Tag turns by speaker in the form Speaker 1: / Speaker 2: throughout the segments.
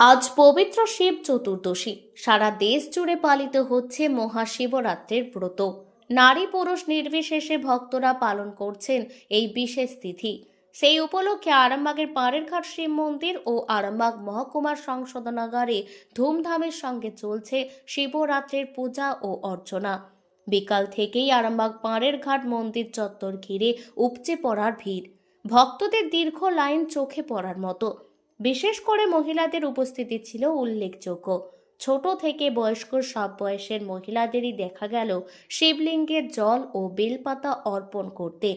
Speaker 1: আজ পবিত্র শিব চতুর্দশী। সারা দেশ জুড়ে পালিত হচ্ছে মহাশিবরাত্রির ব্রত। নারী পুরুষ নির্বিশেষে ভক্তরা পালন করছেন এই বিশেষ তিথি। সেই উপলক্ষে আরামবাগের পাড়ের ঘাট শিব মন্দির ও আরামবাগ মহকুমার সংশোধনাগারে ধুমধামের সঙ্গে চলছে শিবরাত্রির পূজা ও অর্চনা। বিকাল থেকেই আরামবাগ পাড়ের ঘাট মন্দির চত্বর ঘিরে উপচে পড়ার ভিড়। ভক্তদের দীর্ঘ লাইন চোখে পড়ার মতো। বিশেষ করে মহিলাদের উপস্থিতি ছিল উল্লেখযোগ্য। ছোট থেকে বয়স্ক সব বয়সের মহিলাদেরই দেখা গেল শিবলিঙ্গের জল ও বেলপাতা অর্পণ করতে।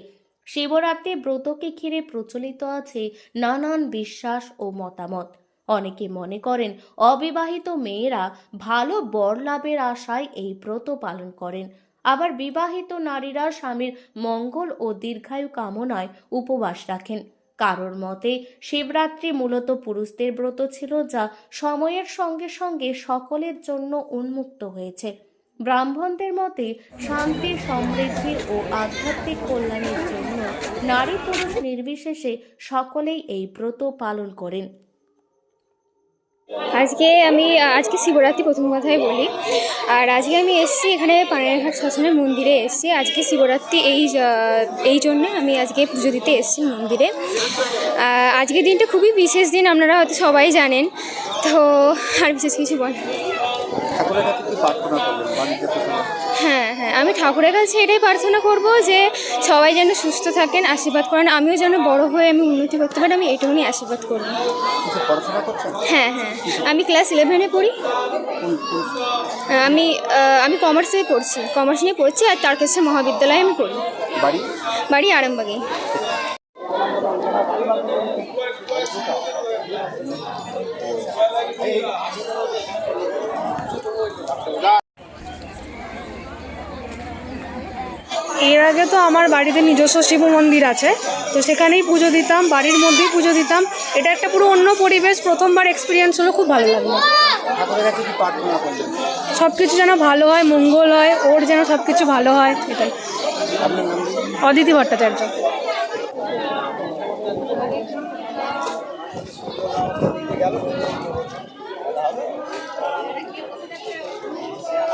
Speaker 1: শিবরাত্রি ব্রতকে ঘিরে প্রচলিত আছে নানান বিশ্বাস ও মতামত। অনেকে মনে করেন অবিবাহিত মেয়েরা ভালো বর লাভের আশায় এই ব্রত পালন করেন। আবার বিবাহিত নারীরা স্বামীর মঙ্গল ও দীর্ঘায়ু কামনায় উপবাস রাখেন। কারোর মতে, শিবরাত্রি মূলত পুরুষদের ব্রত ছিল যা সময়ের সঙ্গে সঙ্গে সকলের জন্য উন্মুক্ত হয়েছে। ব্রাহ্মণদের মতে, শান্তি, সমৃদ্ধি ও আধ্যাত্মিক কল্যাণের জন্য নারী পুরুষ নির্বিশেষে সকলেই এই ব্রত পালন করেন।
Speaker 2: আজকে আমি, আজকে শিবরাত্রি প্রথম কথাই বলি। আর আজকে আমি এসেছি এখানে পানেরঘাট শ্মশানের মন্দিরে এসেছি আজকে শিবরাত্রি এই এই জন্য আমি আজকে পুজো দিতে এসেছি মন্দিরে। আজকের দিনটা খুবই বিশেষ দিন, আপনারা হয়তো সবাই জানেন। তো আর বিশেষ কিছু বল
Speaker 3: ঠাকুরের কাছে কি প্রার্থনা করলেন বাণিজ্য
Speaker 2: হ্যাঁ হ্যাঁ আমি ঠাকুরের কাছে এটাই প্রার্থনা করব যে সবাই যেন সুস্থ থাকেন আশীর্বাদ করেন। আমিও যেন বড় হয়ে আমি উন্নতি করতে পারি আমি এটুকুনি আশীর্বাদ করব।
Speaker 3: পড়াশোনা করছেন?
Speaker 2: হ্যাঁ হ্যাঁ আমি ক্লাস ইলেভেনে পড়ি।
Speaker 3: কোন
Speaker 2: আমি আমি কমার্সে পড়ছি। কমার্স নিয়ে পড়ছি আর তারকেশ্বর মহাবিদ্যালয়ে আমি পড়ি।
Speaker 3: বাড়ি?
Speaker 2: বাড়ি আরামবাগে।
Speaker 4: এর আগে তো আমার বাড়িতে নিজস্ব শিব মন্দির আছে তো সেখানেই পুজো দিতাম বাড়ির মধ্যেই পুজো দিতাম। এটা একটা পুরো অন্য পরিবেশ প্রথমবার এক্সপিরিয়েন্স হলো খুব ভালো লাগল। সব কিছু যেন ভালো হয় মঙ্গল হয় ওর যেন সব কিছু ভালো হয় এটাই। অদিতি ভট্টাচার্য।
Speaker 3: এখন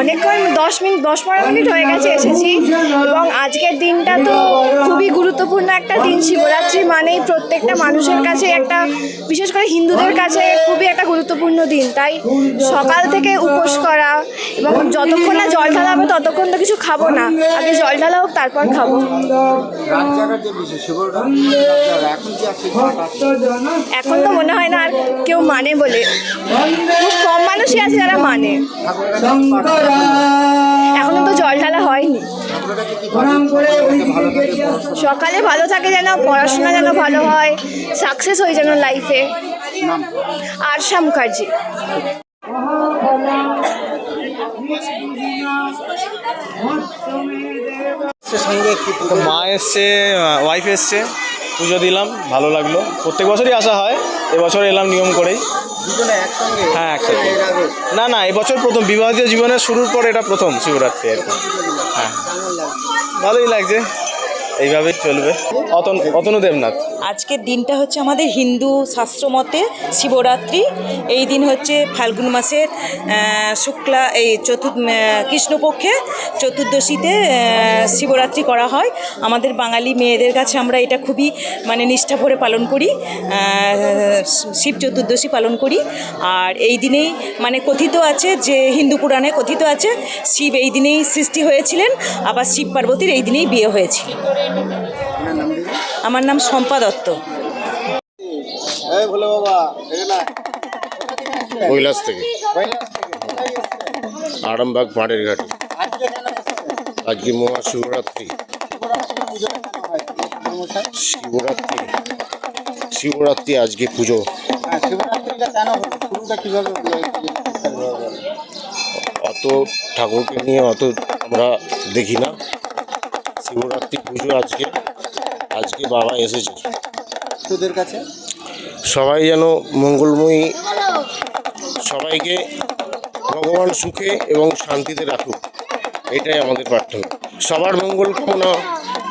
Speaker 5: অনেকক্ষণ দশ মিনিট, দশ পনেরো মিনিট হয়ে গেছে এসেছি। এবং আজকের দিনটা তো খুবই গুরুত্বপূর্ণ একটা দিন। শিবরাত্রি মানেই প্রত্যেকটা মানুষের কাছে একটা, বিশেষ করে হিন্দুদের কাছে খুবই একটা গুরুত্বপূর্ণ দিন। তাই সকাল থেকে উপোস করা এবং যতক্ষণ না জল ঢালা হবে ততক্ষণ তো কিছু খাব না। আগে জল ঢালা হোক, তারপর খাব।
Speaker 3: এখন
Speaker 5: তো মনে হয় না আর কেউ মানে বলে। খুব কম মানুষই আছে যারা মানে। এখনও তো জল ঢালা হয়নি। সকালে ভালো থাকে যেন পড়াশোনা যেন ভালো হয় সাকসেস হয়ে যেন লাইফে আরশা মুখার্জি।
Speaker 3: সঙ্গে
Speaker 6: মা এসছে ওয়াইফ এসছে। পুজো দিলাম ভালো লাগল। প্রত্যেক বছরই আসা হয় এবছর এলাম নিয়ম করেই। হ্যাঁ একসাথে না না এবছর প্রথম বিবাহিত জীবনের শুরুর পর এটা প্রথম শিবরাত্রি আর কি। হ্যাঁ। ভালোই লাগছে। এইভাবেই চলবে। অতন দেবনাথ।
Speaker 7: আজকের দিনটা হচ্ছে আমাদের হিন্দু শাস্ত্র মতে শিবরাত্রি। এই দিন হচ্ছে ফাল্গুন মাসের শুক্লা, এই চতুর্থ কৃষ্ণপক্ষে চতুর্দশীতে শিবরাত্রি করা হয়। আমাদের বাঙালি মেয়েদের কাছে আমরা এটা খুবই মানে নিষ্ঠা ভরে পালন করি। শিব চতুর্দশী পালন করি। আর এই দিনেই মানে কথিত আছে যে হিন্দু পুরাণে কথিত আছে, শিব এই দিনেই সৃষ্টি হয়েছিলেন। আবার শিব পার্বতীর এই দিনেই বিয়ে হয়েছিল। আমার নাম শম্পা দত্ত।
Speaker 8: কৈলাস থেকে? আরামবাগ পাড়ের ঘাটে।
Speaker 3: আজকে
Speaker 8: মহাশিবরাত্রি।
Speaker 3: শিবরাত্রি।
Speaker 8: শিবরাত্রি শিবরাত্রি আজকে পুজো।
Speaker 3: হ্যাঁ।
Speaker 8: অত ঠাকুরকে নিয়ে অত আমরা দেখি না। শিবরাত্রি পুজো আজকে। আজকে বাবা এসেছে।
Speaker 3: তোদের কাছে?
Speaker 8: সবাই যেন মঙ্গলময়ী সবাইকে ভগবান সুখে এবং শান্তিতে রাখুক। এটাই আমাদের প্রার্থনা। সবার মঙ্গল কামনা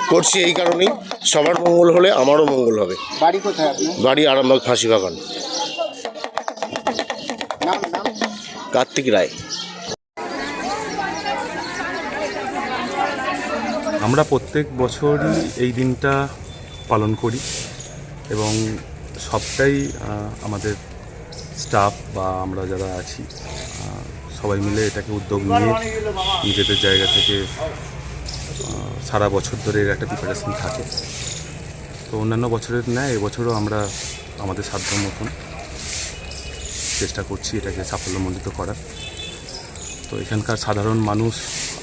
Speaker 8: করছি এই কারণেই। সবার মঙ্গল হলে আমারও মঙ্গল হবে।
Speaker 3: বাড়ি কোথায়
Speaker 8: বাড়ি আরামবাগ ফাঁসি বাগান
Speaker 3: নাম নাম?
Speaker 8: কার্তিক রায়।
Speaker 9: আমরা প্রত্যেক বছরই এই দিনটা পালন করি এবং সবটাই আমাদের স্টাফ বা আমরা যারা আছি সবাই মিলে এটাকে উদ্যোগ নিয়ে নিজেদের জায়গা থেকে সারা বছর ধরে এর একটা প্রিপারেশন থাকে। তো অন্যান্য বছরের ন্যায় এবছরও আমরা আমাদের সাধ্য মতন চেষ্টা করছি এটাকে সাফল্যমণ্ডিত করার। তো এখানকার সাধারণ মানুষ,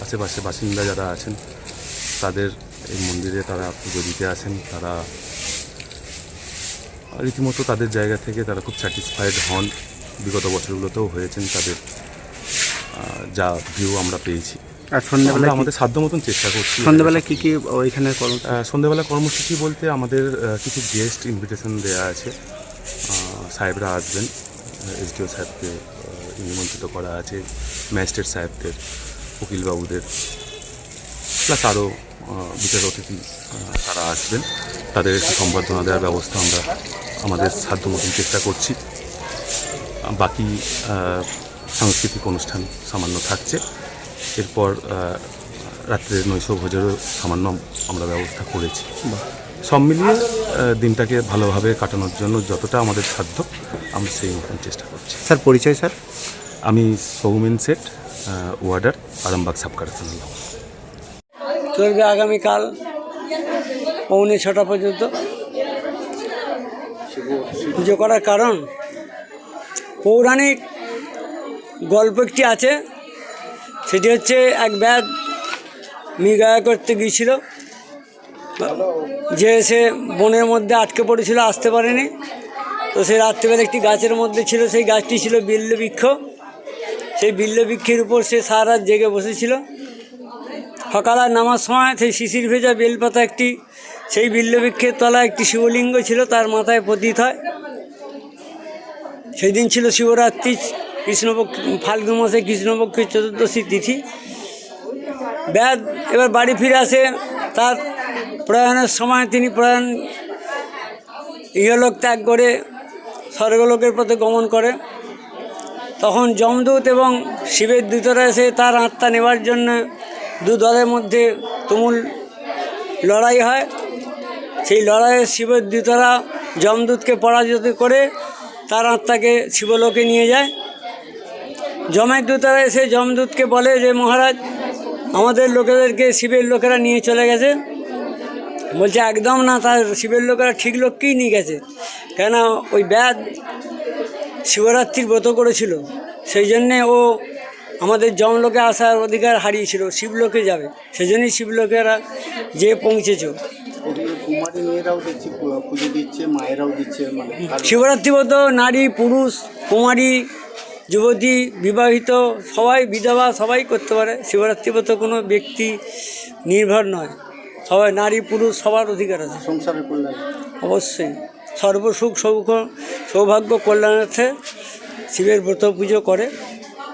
Speaker 9: আশেপাশে বাসিন্দা যারা আছেন তাদের এই মন্দিরে তারা পুজো দিতে আসেন। তারা রীতিমতো তাদের জায়গা থেকে তারা খুব স্যাটিসফাইড হন। বিগত বছরগুলোতেও হয়েছেন তাদের যা ভিউ আমরা পেয়েছি।
Speaker 3: আর সন্ধ্যাবেলা
Speaker 9: আমাদের সাধ্য মতন চেষ্টা করছি।
Speaker 3: সন্ধ্যাবেলা কী কী ওইখানে
Speaker 9: সন্ধ্যাবেলা কর্মসূচি বলতে আমাদের কিছু গেস্ট ইনভিটেশন দেওয়া আছে। সাহেবরা আসবেন। এসডিও সাহেবকে নিমন্ত্রিত করা আছে। ম্যাজিস্ট্রেট সাহেবদের উকিলবাবুদের প্লাস আরও বিচার অতিথি তারা আসবেন। তাদের একটু সম্বর্ধনা দেওয়ার ব্যবস্থা আমরা আমাদের সাধ্য মতন চেষ্টা করছি। বাকি সাংস্কৃতিক অনুষ্ঠান সামান্য থাকছে। এরপর রাত্রের নৈশভোজেরও সামান্য আমরা ব্যবস্থা করেছি। সব মিলিয়ে দিনটাকে ভালোভাবে কাটানোর জন্য যতটা আমাদের সাধ্য আমরা সেই মতন চেষ্টা করছি।
Speaker 3: স্যার পরিচয় স্যার?
Speaker 9: আমি সৌমেন সেট ওয়ার্ডার আরামবাগ সাব
Speaker 10: চলবে আগামীকাল পৌনে ছটা পর্যন্ত। পুজো করার কারণ, পৌরাণিক গল্প একটি আছে, সেটি হচ্ছে এক ব্যাগ মৃগয়া করতে গিয়েছিল, যে সে বনের মধ্যে আটকে পড়েছিল, আসতে পারেনি। তো সে রাত্রিবেলা একটি গাছের মধ্যে ছিল, সেই গাছটি ছিল বিল্ল বৃক্ষ সেই বিল্ল বৃক্ষের উপর সে সারা রাত জেগে বসেছিল। সকালে নামার সময় সেই শিশির ভেজা বেলপাতা একটি, সেই বিল্লবৃক্ষের তলায় একটি শিবলিঙ্গ ছিল, তার মাথায় পতিত হয়। সেই দিন ছিল শিবরাত্রি, কৃষ্ণপক্ষ, ফাল্গুন মাসে কৃষ্ণপক্ষের চতুর্দশী তিথি। ব্যাদ এবার বাড়ি ফিরে আসে, তার প্রয়াণের সময় তিনি প্রয়াণ, ইহলোক ত্যাগ করে স্বর্গলোকের পথে গমন করে। তখন যমদূত এবং শিবের দূতরা এসে তার আত্মা নেবার জন্য দু দলের মধ্যে তুমুল লড়াই হয়। সেই লড়াইয়ে শিবের দূতরা যমদূতকে পরাজিত করে তার আত্মাকে শিবলোকে নিয়ে যায়। যমের দূতরা এসে যমদূতকে বলে যে, মহারাজ, আমাদের লোকেদেরকে শিবের লোকেরা নিয়ে চলে গেছে। বলছে, একদম না, তার শিবের লোকেরা ঠিক লোককেই নিয়ে গেছে। কেন ওই ব্যাধ শিবরাত্রির ব্রত করেছিল। সেই জন্যে ও আমাদের জমলোকে আসার অধিকার হারিয়েছিল শিবলোকে যাবে। সেই জন্যই শিবলোকেরা যে পৌঁছেছ।
Speaker 3: মানে
Speaker 10: শিবরাত্রি ব্রত নারী পুরুষ কুমারী যুবতী বিবাহিত সবাই বিধবা সবাই করতে পারে। শিবরাত্রি ব্রত কোনো ব্যক্তি নির্ভর নয়। সবাই নারী পুরুষ সবার অধিকার আছে।
Speaker 3: সংসারের কল্যাণ।
Speaker 10: অবশ্যই। সর্বসুখ সৌখ সৌভাগ্য কল্যাণার্থে শিবের ব্রত পুজো করে।